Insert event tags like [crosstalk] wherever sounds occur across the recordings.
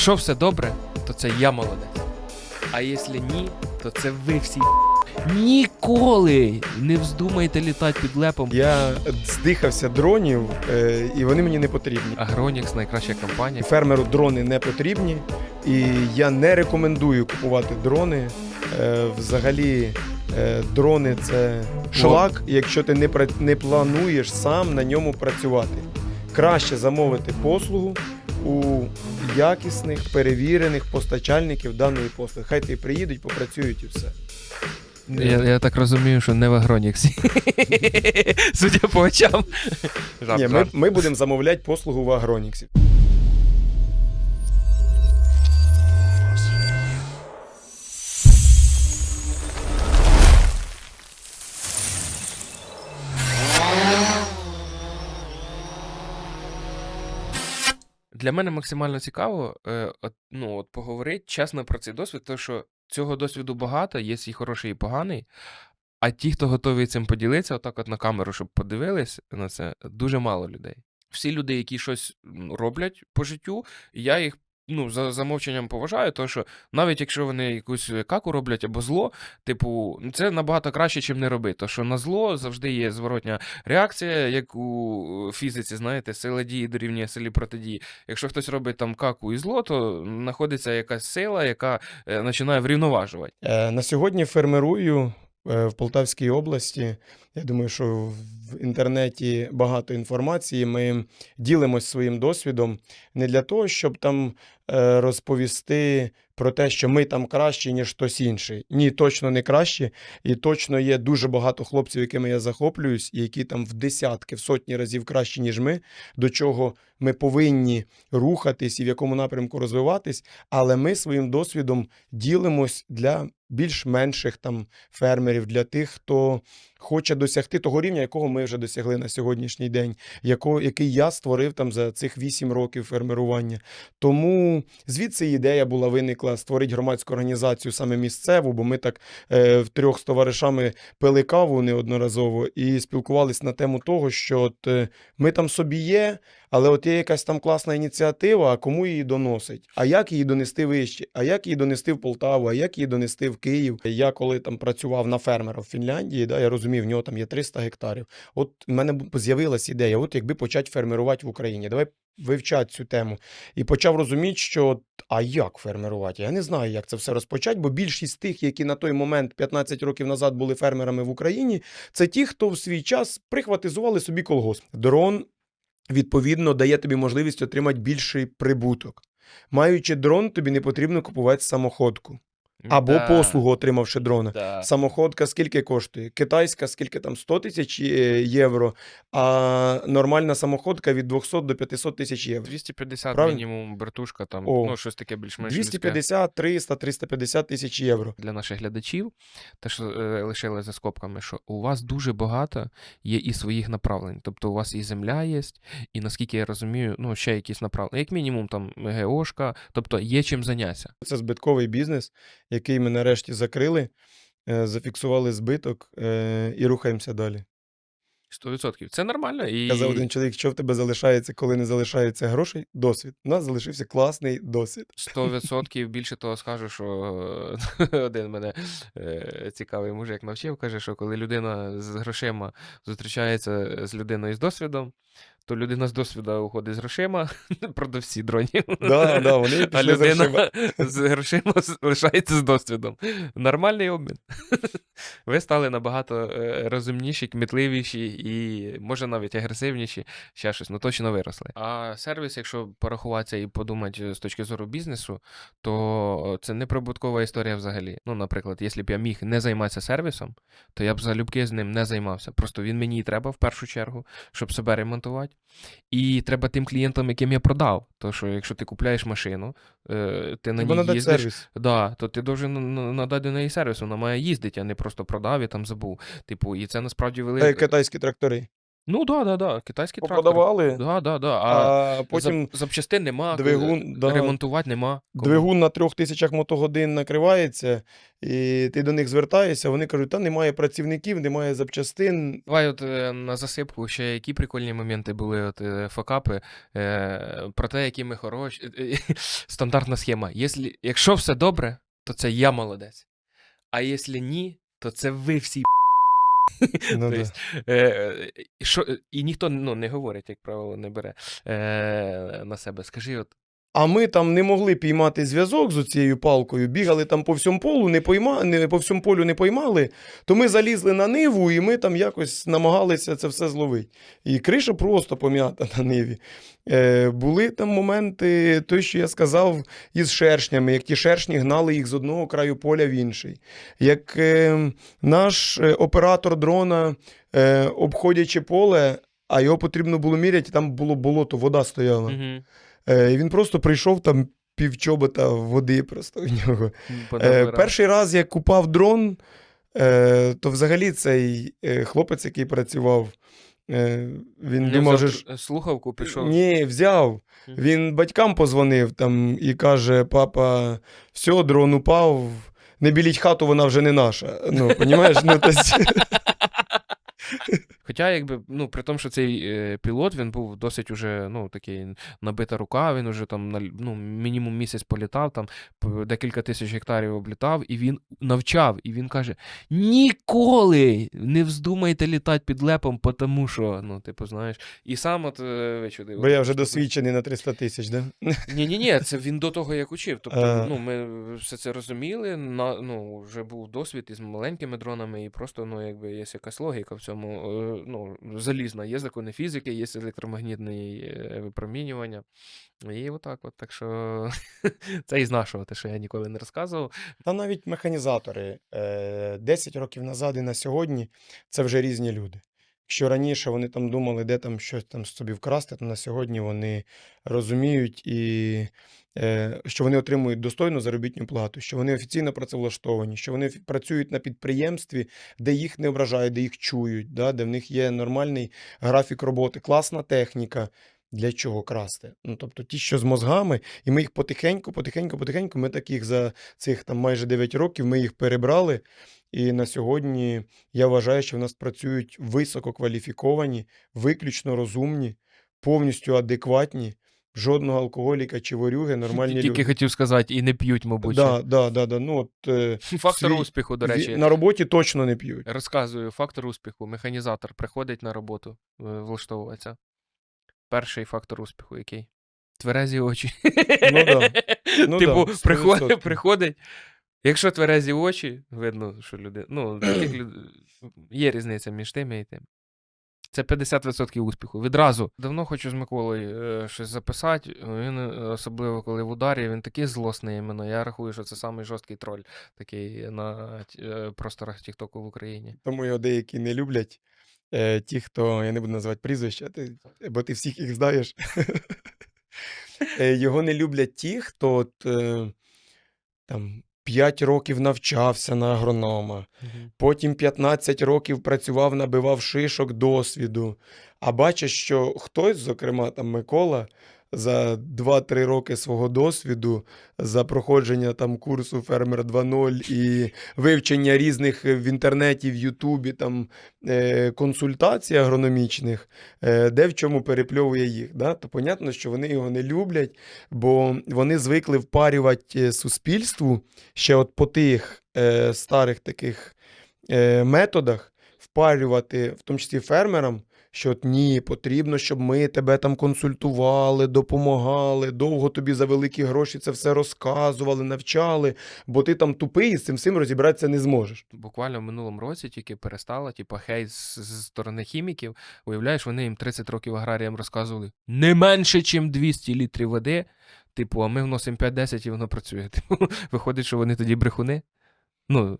Якщо все добре, то це я молодець. А якщо ні, то це ви всі. Ніколи не вздумайте літати під лепом. Я здихався дронів, е, і вони мені не потрібні. Агронікс найкраща компанія. Фермеру дрони не потрібні, і я не рекомендую купувати дрони. Е, Взагалі, е, дрони це шлак, якщо ти не, пра- не плануєш сам на ньому працювати. Краще замовити послугу у якісних, перевірених постачальників даної послуги. Хай ти приїдуть, попрацюють і все. Я, я так розумію, що не в Агроніксі. [laughs] Судя по очам. Ні, ми, ми будемо замовляти послугу в Агроніксі. Для мене максимально цікаво е, от, ну, от поговорити чесно про цей досвід, тому що цього досвіду багато, є і хороший, і поганий. А ті, хто готові цим поділитися, отак от на камеру, щоб подивились на це, дуже мало людей. Всі люди, які щось роблять по життю, я їх ну, за замовченням поважаю, тому що навіть якщо вони якусь каку роблять або зло, типу, це набагато краще, чим не робити. Тому що на зло завжди є зворотня реакція, як у фізиці, знаєте, сила дії дорівнює силі протидії. Якщо хтось робить там каку і зло, то знаходиться якась сила, яка е, починає врівноважувати. Е, На сьогодні фермерую в Полтавській області. Я думаю, що в інтернеті багато інформації. Ми ділимось своїм досвідом не для того, щоб там е, розповісти про те, що ми там кращі, ніж хтось інший. Ні, точно не кращі. І точно є дуже багато хлопців, якими я захоплююсь, і які там в десятки, в сотні разів кращі, ніж ми, до чого ми повинні рухатись і в якому напрямку розвиватись. Але ми своїм досвідом ділимось для більш менших там фермерів, для тих, хто хоче досягти того рівня, якого ми вже досягли на сьогоднішній день, якого, який я створив там за цих 8 років фермерування. Тому звідси ідея була виникла створити громадську організацію саме місцеву, бо ми так е, в трьох з товаришами пили каву неодноразово і спілкувалися на тему того, що от, е, ми там собі є, але от є якась там класна ініціатива, а кому її доносить? А як її донести вище? А як її донести в Полтаву? А як її донести в Київ? Я коли там працював на фермера в Фінляндії, да, я розумів, в нього там є 300 гектарів. От в мене з'явилась ідея, от якби почати фермерувати в Україні. Давай вивчати цю тему. І почав розуміти, що а як фермерувати? Я не знаю, як це все розпочати, бо більшість тих, які на той момент 15 років назад були фермерами в Україні, це ті, хто в свій час прихватизували собі колгосп. Дрон відповідно дає тобі можливість отримати більший прибуток. Маючи дрон, тобі не потрібно купувати самоходку або Да, послугу, отримавши дрона. Да. Самоходка скільки коштує? Китайська скільки там 100 тисяч е, євро, а нормальна самоходка від 200 до 500 тисяч євро. 250 Правильно? мінімум бертушка, там, О. ну, щось таке більш-менш. людське. 250, 300, 350 тисяч євро. для наших глядачів, те, що е, лишили за скобками, що у вас дуже багато є і своїх направлень. Тобто у вас і земля є, і наскільки я розумію, ну ще якісь направлення. Як мінімум, там ГОшка, тобто є чим зайнятися. Це збитковий бізнес, який ми нарешті закрили, е, зафіксували збиток е, і рухаємося далі. 100%. Це нормально. І... Казав один чоловік, що в тебе залишається, коли не залишається грошей? Досвід. У нас залишився класний досвід. 100% більше того скажу, що [laughs] один мене е, цікавий мужик навчив, каже, що коли людина з грошима зустрічається з людиною з досвідом, то людина з досвіду уходить з грошима, [laughs] продавці дронів. Да, да, вони [laughs] А людина з грошима лишається з досвідом. Нормальний обмін. Ви стали набагато е, розумніші, кмітливіші і, може, навіть агресивніші, ще щось, ну точно виросли. А сервіс, якщо порахуватися і подумати з точки зору бізнесу, то це не прибуткова історія взагалі. Ну, наприклад, якщо б я міг не займатися сервісом, то я б залюбки з ним не займався. Просто він мені і треба в першу чергу, щоб себе ремонтувати. І треба тим клієнтам, яким я продав. То що якщо ти купляєш машину, е, ти на ній їздиш. Да, то ти должен на- на- надати до неї сервіс, вона має їздити, а не просто продав і там забув. Типу, і це насправді китайські трактори. Ну, да, да, да. Китайські трактори. Продавали, Да, да, да. А, а потім зап- запчастин нема, двигун, да. ремонтувати нема. кому. двигун на трьох тисячах мотогодин накривається, і ти до них звертаєшся, вони кажуть, та немає працівників, немає запчастин. Давай от е, на засипку ще які прикольні моменти були, от е, факапи, е, про те, які ми хороші. [laughs] Стандартна схема. Якщо все добре, то це я молодець. А якщо ні, то це ви всі. [laughs] Ну, То да. есть, е, що, і ніхто ну, не говорить, як правило, не бере е, на себе. Скажи, от А ми там не могли піймати зв'язок з цією палкою, бігали там по всьому полу, не пойма, не, по всьому полю не поймали, то ми залізли на ниву і ми там якось намагалися це все зловити. І криша просто пом'ята на ниві. Е, були там моменти, той, що я сказав, із шершнями, як ті шершні гнали їх з одного краю поля в інший. Як е, наш е, оператор дрона, е, обходячи поле, а його потрібно було міряти, там було болото, вода стояла. угу. Е, і він просто прийшов там півчобота води просто в нього. Е, перший раз, як купав дрон, е, то взагалі цей хлопець, який працював, він не думав, взяв слухавку, пішов. ні, взяв. Він батькам позвонив там і каже: папа, все, дрон упав. Не біліть хату, вона вже не наша. Ну, понімаєш? Ну, [laughs] Хоча, якби, ну, при тому, що цей е, пілот він був досить уже, ну, такий набита рука, він уже там на, ну, мінімум місяць політав, там декілька тисяч гектарів облітав, і він навчав, і він каже: ніколи не вздумайте літати під лепом, тому що, ну, типу, знаєш, і сам от е, вичудив. Бо я вже досвідчений на 300 тисяч, да? Ні, ні, ні, це він до того як учив. Тобто, А. ну, ми все це розуміли. На, ну, вже був досвід із маленькими дронами, і просто, ну, якби є якась логіка в цьому. Е, Ну, залізна, є закони фізики, є електромагнітне е, випромінювання. І отак от. Так що [laughs] це із нашого, те, що я ніколи не розказував. Та навіть механізатори е, 10 років назад і на сьогодні це вже різні люди. Якщо раніше вони там думали, де там щось там собі вкрасти, то на сьогодні вони розуміють і е, що вони отримують достойну заробітну плату, що вони офіційно працевлаштовані, що вони працюють на підприємстві, де їх не ображають, де їх чують, да, де в них є нормальний графік роботи, класна техніка. Для чого красти? Ну, тобто ті, що з мозгами, і ми їх потихеньку, потихеньку, потихеньку, ми таких за цих там майже 9 років ми їх перебрали. І на сьогодні я вважаю, що в нас працюють висококваліфіковані, виключно розумні, повністю адекватні, жодного алкоголіка чи ворюги, нормальні Тільки люди. хотів сказати, і не п'ють, мабуть. Да, да, да, да. Ну, от, е, [laughs] Фактор свій- успіху, до речі. на роботі точно не п'ють. Розказую, фактор успіху. Механізатор приходить на роботу, е, влаштовується. Перший фактор успіху який? Тверезі очі. Ну да. Ну типу, да, приходить, приходить. Якщо тверезі очі, видно, що люди. Ну, таких люд... є різниця між тими і тим. Це 50% успіху. Відразу. Давно хочу з Миколою е, щось записати. Він, е, особливо коли в ударі, він такий злосний іменно. Я рахую, що це самий жорсткий троль такий на е, просторах Тіктоку в Україні. Тому його деякі не люблять. Е, ті, хто, я не буду називати прізвища, ти, бо ти всіх їх знаєш. Його [laughs] не люблять ті, хто от, е, там 5 років навчався на агронома, потім 15 років працював, набивав шишок досвіду. А бачиш, що хтось, зокрема там Микола, за 2-3 роки свого досвіду, за проходження там курсу Фермер 2.0 і вивчення різних в інтернеті, в Ютубі там е, консультацій агрономічних, е, де в чому перепльовує їх. Да? То понятно, що вони його не люблять, бо вони звикли впарювати е, суспільству ще от по тих старих таких методах, впарювати, в тому числі фермерам. Що ні, потрібно, щоб ми тебе там консультували, допомагали, довго тобі за великі гроші це все розказували, навчали, бо ти там тупий і з цим всім розібратися не зможеш. Буквально в минулому році тільки перестала, типу, хейт з, з сторони хіміків. Уявляєш, вони їм 30 років аграріям розказували не менше, ніж 200 літрів води. Типу, а ми вносимо 5-10 і воно працює. [laughs] Типу, виходить, що вони тоді брехуни. Ну,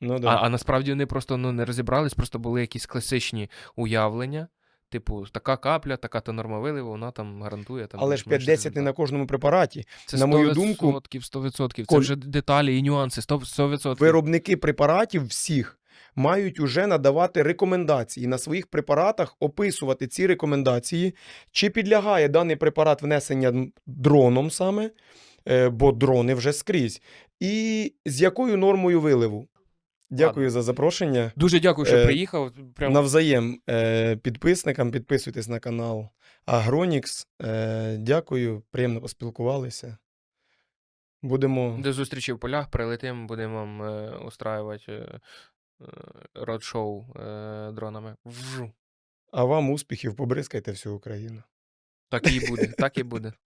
Ну, да. а, а насправді вони просто ну, не розібрались, просто були якісь класичні уявлення. Типу, така капля, така то норма виливу, вона там гарантує. Там, Але ж 5-10 не на кожному препараті. Це на мою 100%, 100%. Це вже деталі і нюанси. 100%. 100%. Виробники препаратів всіх мають уже надавати рекомендації на своїх препаратах, описувати ці рекомендації, чи підлягає даний препарат внесення дроном саме, е, бо дрони вже скрізь, і з якою нормою виливу. Дякую Ладно. за запрошення. Дуже дякую, що Е, приїхав. Прям Навзаєм е, підписникам, підписуйтесь на канал Агронікс. Е, дякую, приємно поспілкувалися. Будемо. до зустрічі в полях, прилетим, будемо вам е, устраювати е, родшоу е, дронами. Вжу. А вам успіхів, побризкайте всю Україну. Так і буде, так і буде. [laughs]